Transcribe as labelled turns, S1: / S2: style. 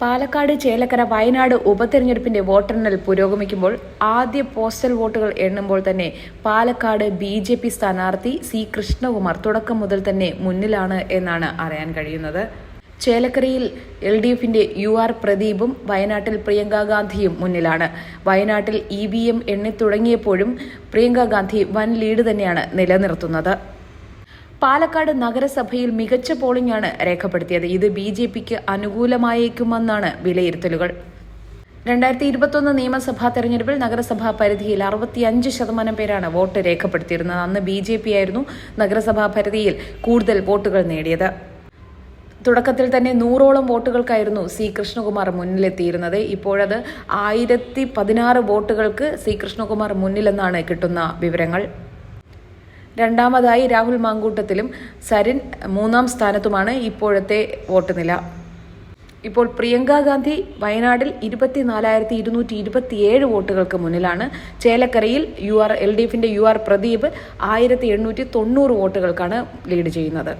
S1: പാലക്കാട് ചേലക്കര വയനാട് ഉപതെരഞ്ഞെടുപ്പിന്റെ വോട്ടെണ്ണൽ പുരോഗമിക്കുമ്പോൾ ആദ്യ പോസ്റ്റൽ വോട്ടുകൾ എണ്ണുമ്പോൾ തന്നെ പാലക്കാട് ബി ജെ പി സ്ഥാനാർത്ഥി സി കൃഷ്ണകുമാർ തുടക്കം മുതൽ തന്നെ മുന്നിലാണ് എന്നാണ് അറിയാൻ കഴിയുന്നത്. ചേലക്കരയിൽ എൽ ഡി എഫിന്റെ യു ആർ പ്രദീപും വയനാട്ടിൽ പ്രിയങ്ക ഗാന്ധിയും മുന്നിലാണ്. വയനാട്ടിൽ ഇ വി എം എണ്ണി തുടങ്ങിയപ്പോഴും ഗാന്ധി വൻ ലീഡ് തന്നെയാണ് നിലനിർത്തുന്നത്. പാലക്കാട് നഗരസഭയിൽ മികച്ച പോളിംഗാണ് രേഖപ്പെടുത്തിയത്. ഇത് ബി ജെ പിക്ക് അനുകൂലമായേക്കുമെന്നാണ് വിലയിരുത്തലുകൾ. രണ്ടായിരത്തി ഇരുപത്തൊന്ന് നിയമസഭാ തെരഞ്ഞെടുപ്പിൽ നഗരസഭാ പരിധിയിൽ അറുപത്തിയഞ്ച് ശതമാനം പേരാണ് വോട്ട് രേഖപ്പെടുത്തിയിരുന്നത്. അന്ന് ബി ജെ പി ആയിരുന്നു നഗരസഭാ പരിധിയിൽ കൂടുതൽ വോട്ടുകൾ നേടിയത്. തുടക്കത്തിൽ തന്നെ നൂറോളം വോട്ടുകൾക്കായിരുന്നു സി കൃഷ്ണകുമാർ മുന്നിലെത്തിയിരുന്നത്. ഇപ്പോഴത് ആയിരത്തി പതിനാറ് വോട്ടുകൾക്ക് സി കൃഷ്ണകുമാർ മുന്നിലെന്നാണ് കിട്ടുന്ന വിവരങ്ങൾ. രണ്ടാമതായി രാഹുൽ മാങ്കൂട്ടത്തിലും സരിൻ മൂന്നാം സ്ഥാനത്തുമാണ് ഇപ്പോഴത്തെ വോട്ട് നില. ഇപ്പോൾ പ്രിയങ്ക ഗാന്ധി വയനാട്ടിൽ ഇരുപത്തിനാലായിരത്തി ഇരുന്നൂറ്റി ഇരുപത്തിയേഴ് വോട്ടുകൾക്ക് മുന്നിലാണ്. ചേലക്കരയിൽ യു ആർ എൽ ഡി എഫിന്റെ യു ആർ പ്രദീപ് ആയിരത്തി എണ്ണൂറ്റി തൊണ്ണൂറ് വോട്ടുകൾക്കാണ് ലീഡ് ചെയ്യുന്നത്.